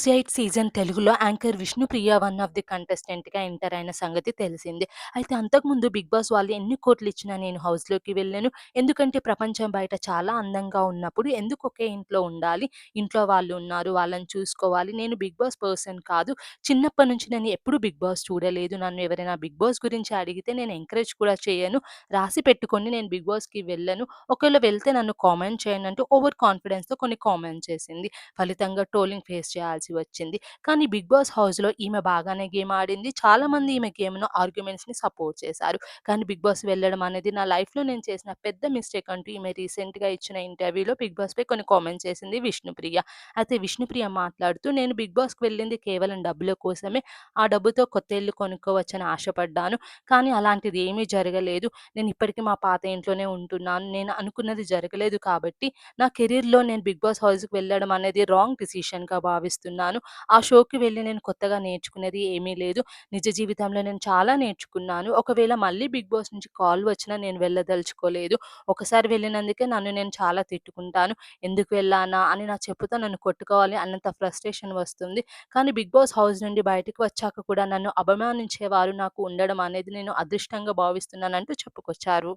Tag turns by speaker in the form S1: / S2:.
S1: Boss 8 season తెలుగులో anchor Vishnupriya one of the కంటెస్టెంట్‌గా enter అయిన సంగతి తెలిసింది అయితే అంతకుముందు 'బిగ్ బాస్' వాళ్ళు ఎన్ని కోట్లు ఇచ్చినా నేను హౌస్‌లోకి వెళ్ళాను ఎందుకంటే ప్రపంచం బయట చాలా అందంగా ఉన్నప్పుడు ఎందుకు ఒకే ఇంట్లో ఉండాలి? ఇంట్లో వాళ్ళు ఉన్నారు. వాళ్ళని చూసుకోవాలి. నేను 'బిగ్ బాస్' పర్సన్ కాదు. చిన్నప్పటి నుంచి నేను ఎప్పుడు 'బిగ్ బాస్' చూడలేదు. నన్ను ఎవరైనా 'బిగ్ బాస్' గురించి అడిగితే నేను ఎంకరేజ్ కూడా చేయను. రాసి పెట్టుకొని నేను 'బిగ్ బాస్‌కి' వెళ్ళను. ఒకవేళ వెళ్తే నన్ను కామెంట్ చేయండి అంటూ ఓవర్ కాన్ఫిడెన్స్‌తో కొన్ని కామెంట్ చేసింది. ఫలితంగా ట్రోలింగ్ ఫేస్ చేయాల్సి వచ్చింది. కానీ 'బిగ్ బాస్' హౌస్‌లో ఈమె బాగానే గేమ్ ఆడింది. చాలామంది ఈమె గేమ్‌ను ఆర్గ్యుమెంట్స్‌ని సపోర్ట్ చేశారు. కానీ 'బిగ్ బాస్' వెళ్ళడం అనేది నా లైఫ్‌లో నేను చేసిన పెద్ద మిస్టేక్ అంటూ ఈమె రీసెంట్గా ఇచ్చిన ఇంటర్వ్యూలో 'బిగ్ బాస్ పై కొన్ని కామెంట్స్ చేసింది విష్ణుప్రియ. అయితే విష్ణుప్రియ మాట్లాడుతూ నేను 'బిగ్ బాస్కి వెళ్ళింది కేవలం డబ్బుల కోసమే. ఆ డబ్బుతో కొత్త ఇల్లు కొనుక్కోవచ్చని ఆశపడ్డాను. కానీ అలాంటిది ఏమీ జరగలేదు. నేను ఇప్పటికీ మా పాత ఇంట్లోనే ఉంటున్నాను. నేను అనుకున్నది జరగలేదు కాబట్టి నా కెరీర్లో నేను 'బిగ్ బాస్' హౌస్‌కి వెళ్ళడం అనేది రాంగ్ డిసిషన్‌గా భావిస్తున్నాను. ఆ షోకి వెళ్ళి నేను కొత్తగా నేర్చుకునేది ఏమీ లేదు. నిజ జీవితంలో నేను చాలా నేర్చుకున్నాను. ఒకవేళ మళ్ళీ 'బిగ్ బాస్' నుంచి కాల్ వచ్చినా నేను వెళ్ళదలుచుకోలేదు. ఒకసారి వెళ్ళినందుకే నన్ను నేను చాలా తిట్టుకుంటాను. ఎందుకు వెళ్ళానా అని నా చెప్పుతో నన్ను కొట్టుకోవాలి అన్నంత ఫ్రస్ట్రేషన్ వస్తుంది. కానీ 'బిగ్ బాస్' హౌస్ నుండి బయటకు వచ్చాక కూడా నన్ను అభిమానించే వారు నాకు ఉండడం అనేది నేను అదృష్టంగా భావిస్తున్నానంటూ చెప్పుకొచ్చారు.